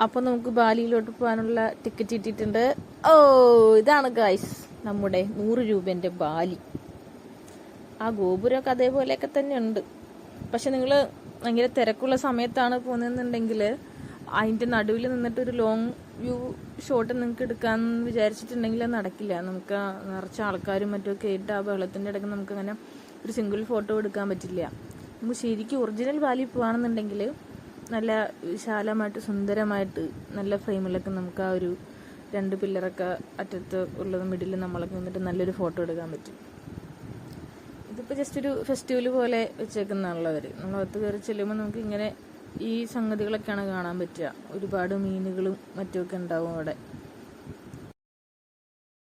അപ്പൊ നമുക്ക് ബാലിയിലോട്ട് പോകാനുള്ള ടിക്കറ്റ് കിട്ടിയിട്ടുണ്ട്. ഓ ഇതാണ് ഗായ്സ് നമ്മുടെ നൂറ് രൂപന്റെ ബാലി. ആ ഗോപുരമൊക്കെ അതേപോലെയൊക്കെ തന്നെ ഉണ്ട്. പക്ഷെ നിങ്ങൾ ഭയങ്കര തിരക്കുള്ള സമയത്താണ് പോകുന്നതെന്നുണ്ടെങ്കിൽ അതിന്റെ നടുവിൽ നിന്നിട്ട് ഒരു ലോങ് വ്യൂ ഷോട്ട് നിങ്ങൾക്ക് എടുക്കാന്ന് വിചാരിച്ചിട്ടുണ്ടെങ്കിൽ നടക്കില്ല. നമുക്ക് നിറച്ച് ആൾക്കാരും മറ്റുമൊക്കെ ആയിട്ട് ആ വെള്ളത്തിന്റെ ഇടയ്ക്ക് നമുക്ക് അങ്ങനെ ഒരു സിംഗിൾ ഫോട്ടോ എടുക്കാൻ പറ്റില്ല. നമുക്ക് ശരിക്കും ഒറിജിനൽ വാലി പോവാണെന്നുണ്ടെങ്കിൽ നല്ല വിശാലമായിട്ട് സുന്ദരമായിട്ട് നല്ല ഫ്രെയിമിലൊക്കെ നമുക്ക് ആ ഒരു രണ്ട് പില്ലറൊക്കെ അറ്റത്ത് ഉള്ളത് മിഡിൽ നമ്മളൊക്കെ നിന്നിട്ട് നല്ലൊരു ഫോട്ടോ എടുക്കാൻ പറ്റും. ഇതിപ്പോൾ ജസ്റ്റ് ഒരു ഫെസ്റ്റിവൽ പോലെ വെച്ചേക്കുന്നുള്ളവർ നമ്മളകത്ത് കയറി ചെല്ലുമ്പോൾ നമുക്ക് ഇങ്ങനെ ഈ സംഗതികളൊക്കെയാണ് കാണാൻ പറ്റുക. ഒരുപാട് മീനുകളും മറ്റുമൊക്കെ ഉണ്ടാവും അവിടെ.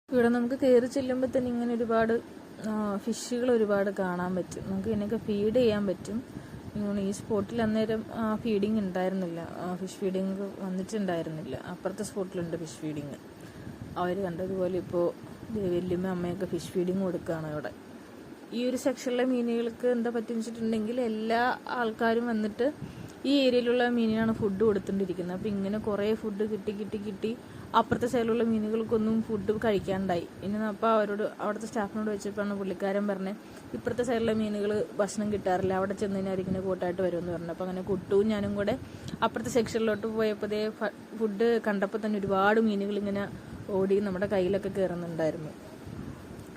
ഇവിടെ നമുക്ക് കയറി ചെല്ലുമ്പോൾ തന്നെ ഇങ്ങനെ ഒരുപാട് ഫിഷുകൾ ഒരുപാട് കാണാൻ പറ്റും. നമുക്ക് ഇതിനൊക്കെ ഫീഡ് ചെയ്യാൻ പറ്റും. ഈ സ്പോട്ടിൽ അന്നേരം ഫീഡിങ് ഉണ്ടായിരുന്നില്ല. ഫിഷ് ഫീഡിങ് വന്നിട്ടുണ്ടായിരുന്നില്ല. അപ്പുറത്തെ സ്പോട്ടിലുണ്ട് ഫിഷ് ഫീഡിങ് അവർ കണ്ടതുപോലെ ഇപ്പോൾ വല്യമ്മ അമ്മയൊക്കെ ഫിഷ് ഫീഡിങ് കൊടുക്കുകയാണ് അവിടെ. ഈ ഒരു സെക്ഷനിലെ മീനുകൾക്ക് എന്താ പറ്റി വെച്ചിട്ടുണ്ടെങ്കിൽ എല്ലാ ആൾക്കാരും വന്നിട്ട് ഈ ഏരിയയിലുള്ള മീനിനാണ് ഫുഡ് കൊടുത്തുകൊണ്ടിരിക്കുന്നത്. അപ്പം ഇങ്ങനെ കുറേ ഫുഡ് കിട്ടി കിട്ടി കിട്ടി. അപ്പുറത്തെ സൈഡിലുള്ള മീനുകൾക്കൊന്നും ഫുഡ് കഴിക്കാണ്ടായി. ഇനി അപ്പോൾ അവരോട് അവിടുത്തെ സ്റ്റാഫിനോട് വെച്ചപ്പോഴാണ് പുള്ളിക്കാരൻ പറഞ്ഞത് ഇപ്പുറത്തെ സൈഡിലെ മീനുകൾ ഭക്ഷണം കിട്ടാറില്ല. അവിടെ ചെന്ന് കഴിഞ്ഞാൽ ഇങ്ങനെ കൂട്ടായിട്ട് വരുമെന്ന് പറഞ്ഞു. അപ്പോൾ അങ്ങനെ കുട്ടുവും ഞാനും കൂടെ അപ്പുറത്തെ സെക്ഷനിലോട്ട് പോയപ്പോഴേ ഫുഡ് കണ്ടപ്പോൾ തന്നെ ഒരുപാട് മീനുകൾ ഇങ്ങനെ ഓടി നമ്മുടെ കയ്യിലൊക്കെ കയറുന്നുണ്ടായിരുന്നു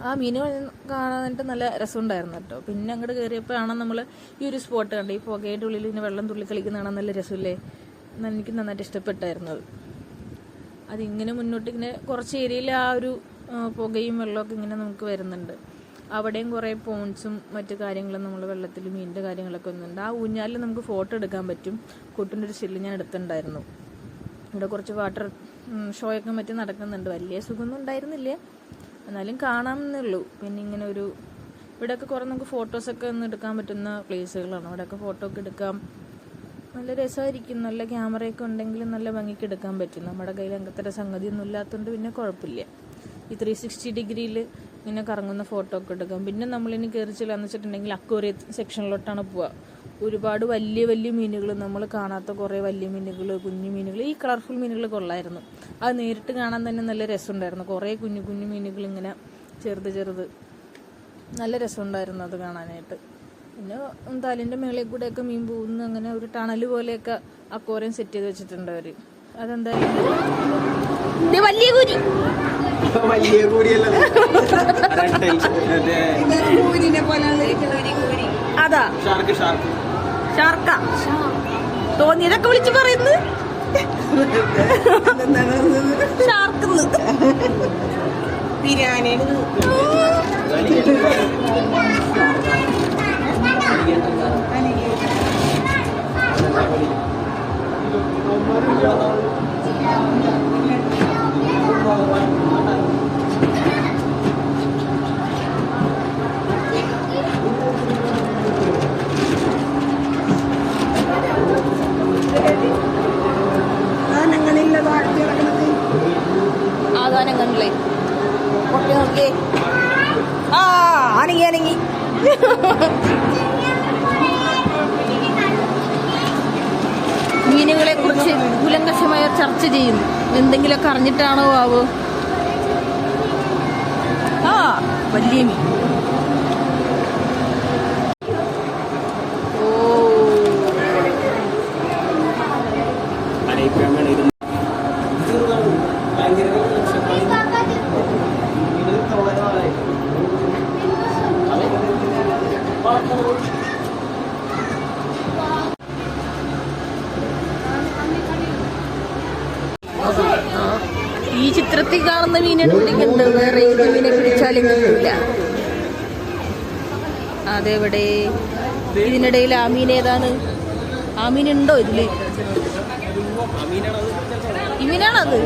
ആ മീനുകൾ കാണാനായിട്ട് നല്ല രസമുണ്ടായിരുന്നു കേട്ടോ. പിന്നെ അങ്ങോട്ട് കയറിയപ്പോഴാണ് നമ്മൾ ഈ ഒരു സ്പോട്ട് കണ്ടത് ഈ പുകയുടെ ഉള്ളിൽ ഇങ്ങനെ വെള്ളം തുള്ളി കളിക്കുന്ന കാണാൻ നല്ല രസമില്ലേ? എനിക്ക് നന്നായിട്ട് അത്. അതിങ്ങനെ മുന്നോട്ട് ഇങ്ങനെ കുറച്ച് ഏരിയയിൽ ആ ഒരു പുകയും വെള്ളമൊക്കെ ഇങ്ങനെ നമുക്ക് വരുന്നുണ്ട്. അവിടെയും കുറേ പോൺസും മറ്റു കാര്യങ്ങളും നമ്മൾ വെള്ളത്തിൽ മീനിന്റെ കാര്യങ്ങളൊക്കെ ഒന്നുണ്ട് ആ ഊഞ്ഞാലിൽ നമുക്ക് ഫോട്ടോ എടുക്കാൻ പറ്റും. കൂട്ടിന്റെ ഒരു ഷില്ല് ഞാൻ എടുത്തിട്ടുണ്ടായിരുന്നു. ഇവിടെ കുറച്ച് വാട്ടർ ഷോയൊക്കെ മറ്റും നടക്കുന്നുണ്ട്. വലിയ സുഖമൊന്നും ഉണ്ടായിരുന്നില്ല. എന്നാലും കാണാമെന്നേ ഉള്ളൂ പിന്നെ ഇങ്ങനെ ഒരു ഇവിടെയൊക്കെ കുറേ നമുക്ക് ഫോട്ടോസൊക്കെ ഒന്ന് എടുക്കാൻ പറ്റുന്ന പ്ലേസുകളാണ് ഇവിടെയൊക്കെ ഫോട്ടോ ഒക്കെ എടുക്കാം. നല്ല രസമായിരിക്കും. നല്ല ക്യാമറയൊക്കെ ഉണ്ടെങ്കിൽ നല്ല ഭംഗിക്ക് എടുക്കാൻ പറ്റും. നമ്മുടെ കയ്യിൽ അങ്ങനത്തെ സംഗതിയൊന്നും ഇല്ലാത്തതുകൊണ്ട് പിന്നെ കുഴപ്പമില്ല. ഈ ത്രീ സിക്സ്റ്റി ഡിഗ്രിയിൽ ഇങ്ങനെ കറങ്ങുന്ന ഫോട്ടോ ഒക്കെ എടുക്കാം. പിന്നെ നമ്മളിനി കയറി ചെല്ലാന്ന് വെച്ചിട്ടുണ്ടെങ്കിൽ അക്വേറിയ സെക്ഷനിലോട്ടാണ് പോവുക. ഒരുപാട് വലിയ വലിയ മീനുകൾ നമ്മൾ കാണാത്ത കുറേ വലിയ മീനുകൾ കുഞ്ഞു മീനുകൾ ഈ കളർഫുൾ മീനുകൾ കൊള്ളായിരുന്നു അത് നേരിട്ട് കാണാൻ തന്നെ നല്ല രസമുണ്ടായിരുന്നു. കുറേ കുഞ്ഞു കുഞ്ഞു മീനുകൾ ഇങ്ങനെ ചെറുത് ചെറുത് നല്ല രസമുണ്ടായിരുന്നു അത് കാണാനായിട്ട്. പിന്നെ തലിന്റെ മേളിൽ കൂടെയൊക്കെ മീൻ പോകുന്ന. അങ്ങനെ ഒരു ടണൽ പോലെയൊക്കെ അക്കോരം സെറ്റ് ചെയ്ത് വെച്ചിട്ടുണ്ട് അവർ അതെന്തായാലും ദേ വലിയ കുരി വലിയ കൂടിയല്ലേ അതാ. ഷാർക്ക തോന്നിയതൊക്കെ വിളിച്ചു പറയുന്നു. ഷാർക്കെന്ന്. ആകാനം ചർച്ച ചെയ്യും. എന്തെങ്കിലുമൊക്കെ അറിഞ്ഞിട്ടാണോ ആവോ? ആ വലിയ മീൻ ഓ കാണുന്ന മീനുണ്ട് വേറെ ഏത് മീനെ പിടിച്ചാലും കിട്ടില്ല അതെവിടെ? ഇതിനിടയിൽ ആ മീൻ ഏതാണ്? ആ മീൻ ഉണ്ടോ ഇതിൽ? ഈ മീനാണത്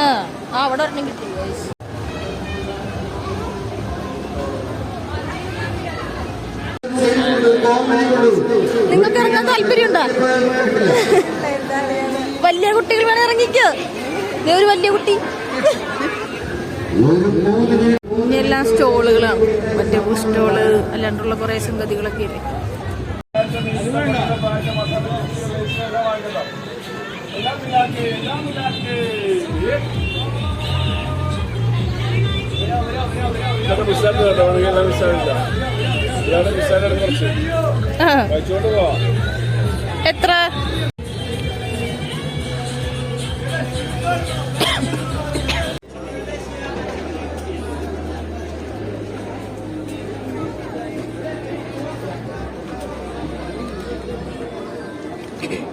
ആ അവിടെ ഒരെണ്ണം കിട്ടി. നിങ്ങൾക്ക് ഇറങ്ങാൻ താല്പര്യമുണ്ടോ വലിയ കുട്ടികൾ വേണേ ഇറങ്ങിക്കോ. ഒരു വലിയ കുട്ടി. എല്ലാം സ്റ്റോളുകളാണ്. മറ്റേ സ്റ്റോൾ അല്ലാണ്ടുള്ള കുറെ സംഗതികളൊക്കെ ഇല്ലേ? ഇതൊക്കെ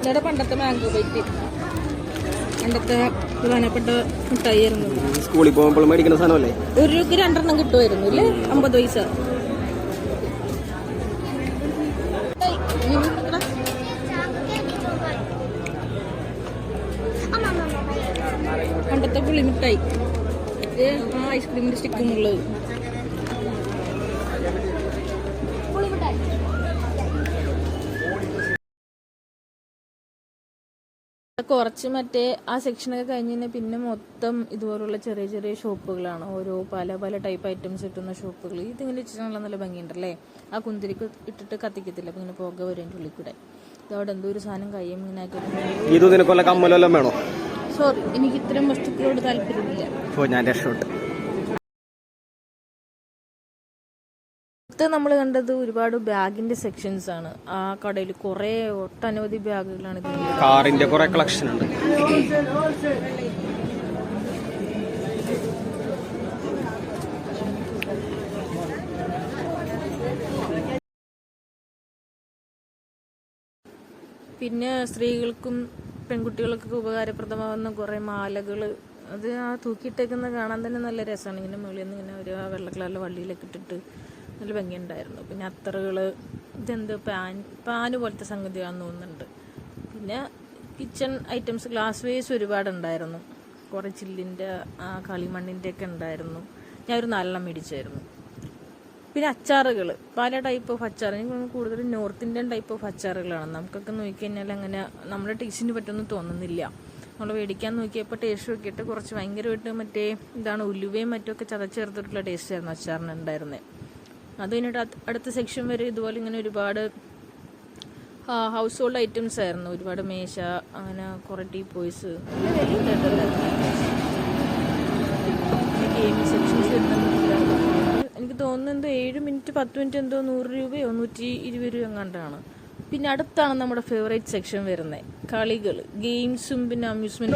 ഇവിടെ പണ്ടത്തെ മാംഗോ ബൈറ്റ് പണ്ടത്തെ പ്രധാനപ്പെട്ട മിഠായി ആയിരുന്നു. സ്കൂളിൽ പോകുമ്പോൾ മേടിക്കുന്ന സാധനമല്ലേ? ഒരു രൂപയ്ക്ക് രണ്ടെണ്ണം കിട്ടുമായിരുന്നു അല്ലേ? അമ്പത് പൈസ. പണ്ടത്തെ പുളിമിഠായി. ഇത് ആ ഐസ്ക്രീമിന്റെ സ്റ്റിക്കും ഉള്ളത്. കുറച്ച് മറ്റേ ആ സെക്ഷനൊക്കെ കഴിഞ്ഞ് കഴിഞ്ഞാൽ പിന്നെ മൊത്തം ഇതുപോലുള്ള ചെറിയ ചെറിയ ഷോപ്പുകളാണ്. ഓരോ പല പല ടൈപ്പ് ഐറ്റംസ് കിട്ടുന്ന ഷോപ്പുകൾ ഇതിങ്ങനെ വെച്ചിട്ടുള്ള നല്ല ഭംഗിയുണ്ടല്ലേ? ആ കുന്തിരിക്ക് ഇട്ടിട്ട് കത്തിക്കത്തില്ല. അപ്പം ഇങ്ങനെ പുക വരും അതിന്റെ ഉള്ളിൽ കൂടെ. ഇതവിടെ എന്തോ ഒരു സാധനം കയ്യും ഇങ്ങനെ വേണോ? സോറി എനിക്ക് ഇത്തരം വസ്തുക്കളോട് താല്പര്യമില്ല. ഞാൻ രക്ഷപ്പെട്ടു. നമ്മൾ കണ്ടത് ഒരുപാട് ബാഗിന്റെ സെക്ഷൻസ് ആണ്. ആ കടയിൽ കുറെ ഒട്ടനവധി ബാഗുകളാണ് കാറിന്റെ കുറെ കളക്ഷൻ ഉണ്ട്. പിന്നെ സ്ത്രീകൾക്കും പെൺകുട്ടികൾക്കൊക്കെ ഉപകാരപ്രദമാവുന്ന കുറേ മാലകൾ അത് ആ തൂക്കിയിട്ടേക്കുന്ന കാണാൻ തന്നെ നല്ല രസമാണ് ഇങ്ങനെ മുകളിൽ നിന്ന് ഇങ്ങനെ ഒരു ആ വെള്ള കളറിലെ വള്ളിയിലൊക്കെ ഇട്ടിട്ട് നല്ല ഭംഗിയുണ്ടായിരുന്നു. പിന്നെ അത്തറുകൾ ഇതെന്ത് പാൻ പാന് പോലത്തെ സംഗതിയാണെന്ന് തോന്നുന്നുണ്ട്. പിന്നെ കിച്ചൺ ഐറ്റംസ് ഗ്ലാസ് വേസ് ഒരുപാടുണ്ടായിരുന്നു. കുറേ ചില്ലിന്റെ ആ കളിമണ്ണിന്റെ ഒക്കെ ഉണ്ടായിരുന്നു. ഞാൻ ഒരു നാലെണ്ണം മേടിച്ചായിരുന്നു. പിന്നെ അച്ചാറുകൾ പല ടൈപ്പ് ഓഫ് അച്ചാർ കൂടുതലും നോർത്ത് ഇന്ത്യൻ ടൈപ്പ് ഓഫ് അച്ചാറുകളാണ്. നമുക്കൊക്കെ നോക്കിക്കഴിഞ്ഞാൽ അങ്ങനെ നമ്മുടെ ടേസ്റ്റിന് പറ്റുമെന്ന് തോന്നുന്നില്ല. നമ്മൾ മേടിക്കാൻ നോക്കിയപ്പോൾ ടേസ്റ്റ് നോക്കിയിട്ട് കുറച്ച് ഭയങ്കരമായിട്ട് മറ്റേ ഇതാണ് ഉലുവയും മറ്റുമൊക്കെ ചതച്ചേർത്തിട്ടുള്ള ടേസ്റ്റ് ആയിരുന്നു അച്ചാറിന് ഉണ്ടായിരുന്നത് അത് കഴിഞ്ഞിട്ട് അടുത്ത സെക്ഷൻ വരെ ഇതുപോലെ ഇങ്ങനെ ഒരുപാട് ഹൗസ് ഹോൾഡ് ഐറ്റംസ് ആയിരുന്നു. ഒരുപാട് മേശ അങ്ങനെ കുറേ ടീ പോയ്സ് ഗെയിമിംഗ് സെക്ഷൻസ് എനിക്ക് തോന്നുന്നു എന്തോ ഏഴ് മിനിറ്റ് പത്ത് മിനിറ്റ് എന്തോ നൂറ് രൂപയോ നൂറ്റി ഇരുപത് രൂപ എങ്ങാണ്ടാണ്. പിന്നെ അടുത്താണ് നമ്മുടെ ഫേവറേറ്റ് സെക്ഷൻ വരുന്നത് കളികൾ ഗെയിംസും പിന്നെ amusement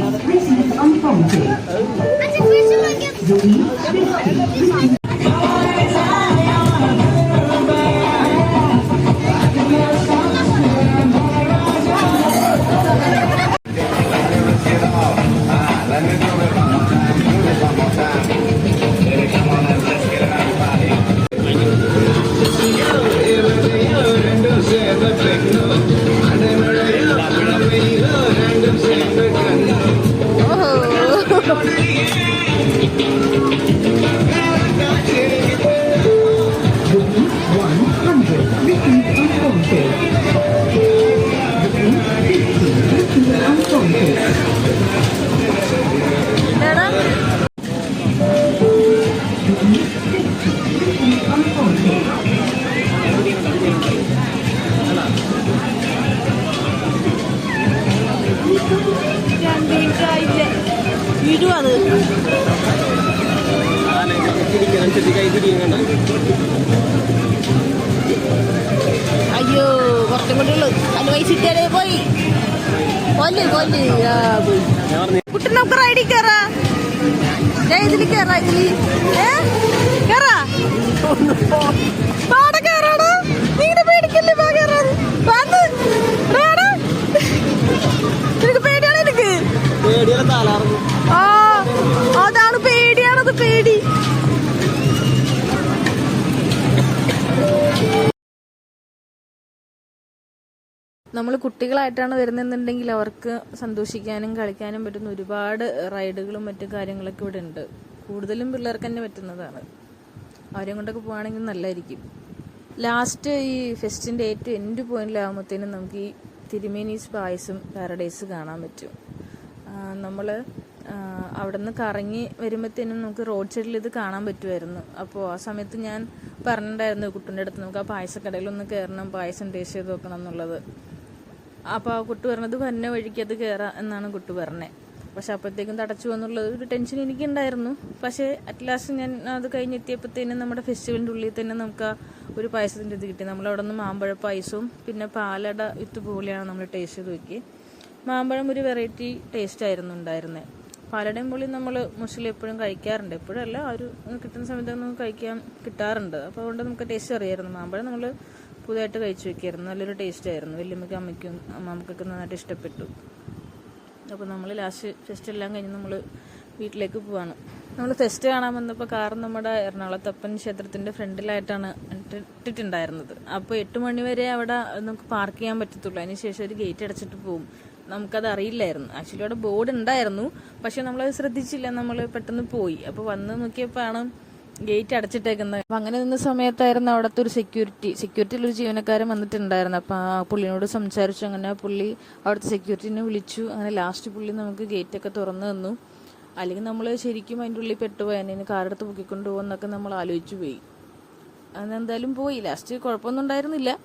Christmas on phone day. Louis, 50. ഇരുപത് അയ്യോ കുറച്ചും കൂടെ ഉള്ളു. അതിന് പൈസ ഇട്ടേ പോയി. കൊല്ല് കൊല്ല് കുട്ടി നമുക്ക് റൈഡിൽ കയറാ ഇതിൽ കയറാ ഇതിൽ ഏ? അതാണ് പേടിയാണത് പേടി. നമ്മൾ കുട്ടികളായിട്ടാണ് വരുന്നതെന്നുണ്ടെങ്കിൽ അവർക്ക് സന്തോഷിക്കാനും കളിക്കാനും പറ്റുന്ന ഒരുപാട് റൈഡുകളും മറ്റു കാര്യങ്ങളൊക്കെ ഇവിടെ ഉണ്ട് കൂടുതലും പിള്ളേർക്ക് തന്നെ പറ്റുന്നതാണ്. അവരെയും കൊണ്ടൊക്കെ പോവുകയാണെങ്കിൽ നല്ലതായിരിക്കും ലാസ്റ്റ് ഈ ഫെസ്റ്റിന്റെ ഏറ്റവും എൻഡ് പോയിന്റിലാകുമ്പോഴത്തേനും നമുക്ക് ഈ തിരുമേനീസ് പായസം പാരഡൈസ് കാണാൻ പറ്റും. നമ്മൾ അവിടെ നിന്ന് കറങ്ങി വരുമ്പോഴത്തേനും നമുക്ക് റോഡ് സൈഡിൽ ഇത് കാണാൻ പറ്റുമായിരുന്നു. അപ്പോൾ ആ സമയത്ത് ഞാൻ പറഞ്ഞിട്ടുണ്ടായിരുന്നു കുട്ടിന്റെ അടുത്ത് നമുക്ക് ആ പായസക്കടയിൽ ഒന്ന് കയറണം പായസം ടേസ്റ്റ് ചെയ്ത് നോക്കണം എന്നുള്ളത്. അപ്പോൾ ആ കുട്ടി പറഞ്ഞത് വന്ന വഴിക്ക് അത് കയറാം എന്നാണ് കുട്ടി പറഞ്ഞത്. പക്ഷെ അപ്പോഴത്തേക്കും തടച്ചു എന്നുള്ളത് ഒരു ടെൻഷൻ എനിക്കുണ്ടായിരുന്നു. പക്ഷേ അറ്റ് ലാസ്റ്റ് ഞാൻ അത് കഴിഞ്ഞെത്തിയപ്പോഴത്തേനും നമ്മുടെ ഫെസ്റ്റിവലിന്റെ ഉള്ളിൽ തന്നെ നമുക്ക് ഒരു പായസത്തിന്റെ ഇത് കിട്ടി. നമ്മളവിടെ നിന്ന് മാമ്പഴ പായസവും പിന്നെ പാലട വിത്ത് പോലെയാണ് നമ്മൾ ടേസ്റ്റ് ചെയ്ത് നോക്കി. മാമ്പഴം ഒരു വെറൈറ്റി ടേസ്റ്റ് ആയിരുന്നു ഉണ്ടായിരുന്നത് പാലടയും പുളി നമ്മൾ മുസ്ലിം എപ്പോഴും കഴിക്കാറുണ്ട്. എപ്പോഴല്ല ഒരു കിട്ടുന്ന സമയത്ത് നമുക്ക് കഴിക്കാൻ കിട്ടാറുണ്ട്. അപ്പോൾ അതുകൊണ്ട് നമുക്ക് ടേസ്റ്റ് അറിയായിരുന്നു. മാമ്പഴം നമ്മൾ പുതുതായിട്ട് കഴിച്ചു വെക്കായിരുന്നു. നല്ലൊരു ടേസ്റ്റ് ആയിരുന്നു. വലിയമ്മയ്ക്കും അമ്മയ്ക്കും അമ്മക്കൊക്കെ നന്നായിട്ട് ഇഷ്ടപ്പെട്ടു. അപ്പോൾ നമ്മൾ ലാസ്റ്റ് ഫെസ്റ്റ് എല്ലാം കഴിഞ്ഞ് നമ്മൾ വീട്ടിലേക്ക് പോവാണ്. നമ്മൾ ഫെസ്റ്റ് കാണാൻ വന്നപ്പോൾ കാർ നമ്മുടെ എറണാകുളത്തപ്പൻ ക്ഷേത്രത്തിന്റെ ഫ്രണ്ടിലായിട്ടാണ് ഇട്ടി- ഇട്ടിട്ടുണ്ടായിരുന്നത്. അപ്പോൾ എട്ട് മണി വരെ അവിടെ നമുക്ക് പാർക്ക് ചെയ്യാൻ പറ്റത്തുള്ളൂ. അതിന് ശേഷം ഒരു ഗേറ്റ് അടച്ചിട്ട് പോകും നമുക്കത് അറിയില്ലായിരുന്നു. ആക്ച്വലി അവിടെ ബോർഡ് ഉണ്ടായിരുന്നു. പക്ഷെ നമ്മളത് ശ്രദ്ധിച്ചില്ല. നമ്മൾ പെട്ടെന്ന് പോയി. അപ്പോൾ വന്ന് നോക്കിയപ്പോഴാണ് ഗേറ്റ് അടച്ചിട്ടേക്കുന്നത് അപ്പം അങ്ങനെ നിന്ന സമയത്തായിരുന്നു അവിടുത്തെ ഒരു സെക്യൂരിറ്റി സെക്യൂരിറ്റിയിൽ ഒരു ജീവനക്കാരൻ വന്നിട്ടുണ്ടായിരുന്നു. അപ്പം ആ പുള്ളിനോട് സംസാരിച്ചു. അങ്ങനെ പുള്ളി അവിടുത്തെ സെക്യൂരിറ്റിനെ വിളിച്ചു. അങ്ങനെ ലാസ്റ്റ് പുള്ളി നമുക്ക് ഗേറ്റ് ഒക്കെ തുറന്നു തന്നു. അല്ലെങ്കിൽ നമ്മൾ ശരിക്കും അതിന്റെ ഉള്ളിൽ പെട്ടുപോയാൽ ഇനി കാറെടുത്ത് പൊക്കിക്കൊണ്ട് പോകുമെന്നൊക്കെ നമ്മൾ ആലോചിച്ചു പോയി. അതെന്തായാലും പോയി. ലാസ്റ്റ് കുഴപ്പമൊന്നും ഉണ്ടായിരുന്നില്ല.